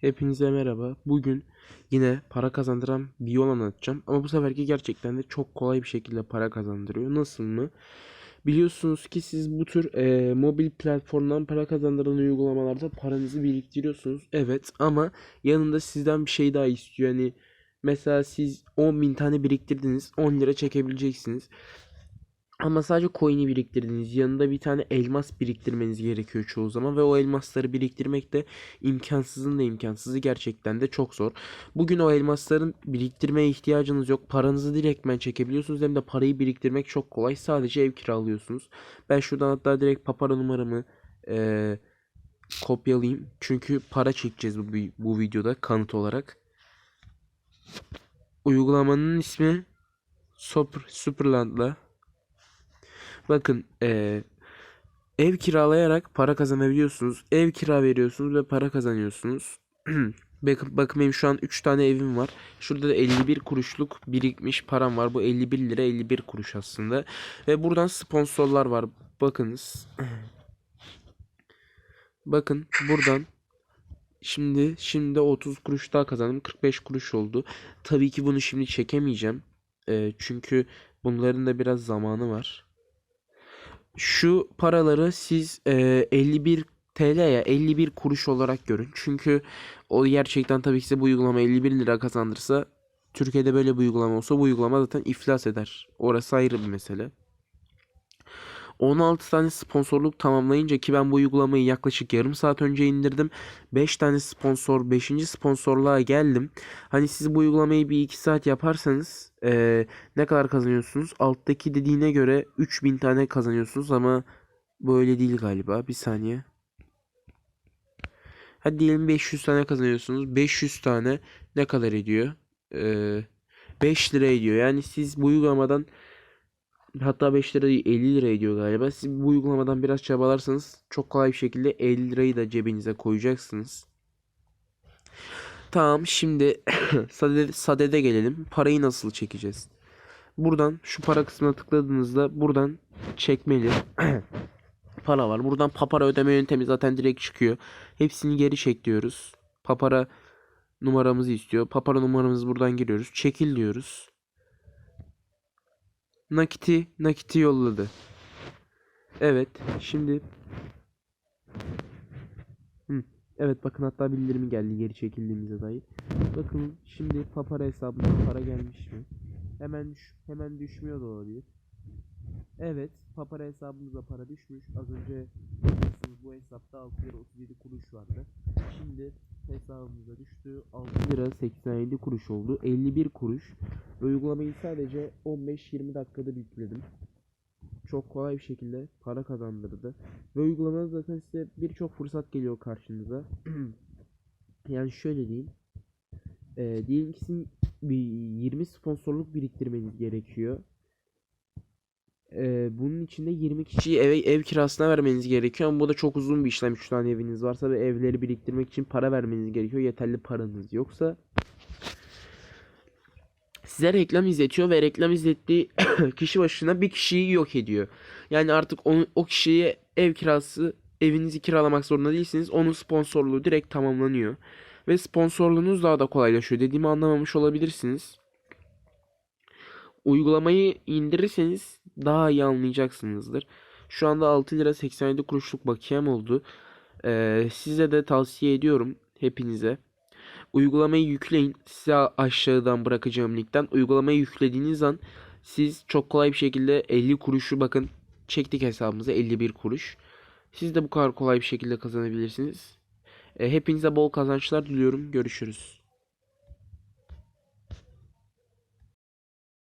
Hepinize merhaba. Bugün yine para kazandıran bir yol anlatacağım. Ama bu seferki gerçekten de çok kolay bir şekilde para kazandırıyor. Nasıl mı? Biliyorsunuz ki siz bu tür e, mobil platformdan para kazandıran uygulamalarda paranızı biriktiriyorsunuz. Evet ama yanında sizden bir şey daha istiyor. Hani mesela siz 10.000 tane biriktirdiniz. 10 lira çekebileceksiniz. Ama sadece coin'i biriktirdiniz. Yanında bir tane elmas biriktirmeniz gerekiyor çoğu zaman ve o elmasları biriktirmek de imkansızın da imkansızı gerçekten de çok zor. Bugün o elmasların biriktirmeye ihtiyacınız yok. Paranızı direktmen çekebiliyorsunuz. Hem de parayı biriktirmek çok kolay. Sadece ev kiralıyorsunuz. Ben şuradan hatta direkt papara numaramı eee, kopyalayayım. Çünkü para çekeceğiz bu, bu videoda kanıt olarak. Uygulamanın ismi Super, Superland'la. Bakın eee, ev kiralayarak para kazanabiliyorsunuz. Ev kira veriyorsunuz ve para kazanıyorsunuz. Bakın, bakın benim şu an 3 tane evim var. Şurada da 51 kuruşluk birikmiş param var. Bu 51 lira 51 kuruş aslında. Ve buradan sponsorlar var. Bakınız. Bakın buradan şimdi şimdi 30 kuruş daha kazandım. 45 kuruş oldu. Tabii ki bunu şimdi çekemeyeceğim. Eee, çünkü bunların da biraz zamanı var. Şu paraları siz eee, 51 TL'ye 51 kuruş olarak görün. Çünkü o gerçekten tabii ki size bu uygulama 51 lira kazandırsa Türkiye'de böyle bir uygulama olsa bu uygulama zaten iflas eder. Orası ayrı bir mesele. 16 tane sponsorluk tamamlayınca ki ben bu uygulamayı yaklaşık yarım saat önce indirdim. 5 tane sponsor, 5. sponsorluğa geldim. Hani siz bu uygulamayı bir 2 saat yaparsanız eee, ne kadar kazanıyorsunuz? Alttaki dediğine göre 3000 tane kazanıyorsunuz ama böyle değil galiba. Bir saniye. Hadi diyelim 500 tane kazanıyorsunuz. 500 tane ne kadar ediyor? Eee 5 lira ediyor. Yani siz bu uygulamadan hatta 5 lira değil 50 lira ediyor galiba. Siz bu uygulamadan biraz çabalarsanız çok kolay bir şekilde 50 lirayı da cebinize koyacaksınız. Tamam şimdi Sade, Sade'de gelelim. Parayı nasıl çekeceğiz? Buradan şu para kısmına tıkladığınızda buradan çekmeli para var. Buradan papara ödeme yöntemi zaten direkt çıkıyor. Hepsini geri çek diyoruz. Papara numaramızı istiyor. Papara numaramızı buradan giriyoruz. Çekil diyoruz. Nakiti nakiti yolladı. Evet. Şimdi Hı, Evet bakın hatta bildirimi geldi geri çekildiğimize dair. Bakın şimdi papara hesabına para gelmiş mi? Hemen hemen düşmüyor da olabilir. Evet, papara hesabımıza para düşmüş. Az önce bu hesapta 6 lira 37 kuruş vardı. Şimdi hesabımıza düştü. 6 lira 87 kuruş oldu. 51 kuruş. Uygulamayı sadece 15-20 dakikada yükledim. Çok kolay bir şekilde para kazandırdı. Ve uygulamada zaten size birçok fırsat geliyor karşınıza. yani şöyle diyeyim. Ee, diyelim ki sizin bir 20 sponsorluk biriktirmeniz gerekiyor. Ee, bunun içinde 20 kişiyi eve, ev kirasına vermeniz gerekiyor ama bu da çok uzun bir işlem. 3 tane eviniz varsa ve evleri biriktirmek için para vermeniz gerekiyor. Yeterli paranız yoksa size reklam izletiyor ve reklam izlettiği kişi başına bir kişiyi yok ediyor. Yani artık onu, o kişiye ev kirası evinizi kiralamak zorunda değilsiniz. Onun sponsorluğu direkt tamamlanıyor. Ve sponsorluğunuz daha da kolaylaşıyor. Dediğimi anlamamış olabilirsiniz. Uygulamayı indirirseniz daha iyi anlayacaksınızdır. Şu anda 6 lira 87 kuruşluk bakiyem oldu. Ee, size de tavsiye ediyorum hepinize. Uygulamayı yükleyin. Size aşağıdan bırakacağım linkten. Uygulamayı yüklediğiniz an siz çok kolay bir şekilde 50 kuruşu bakın çektik hesabımıza 51 kuruş. Siz de bu kadar kolay bir şekilde kazanabilirsiniz. Ee, hepinize bol kazançlar diliyorum. Görüşürüz.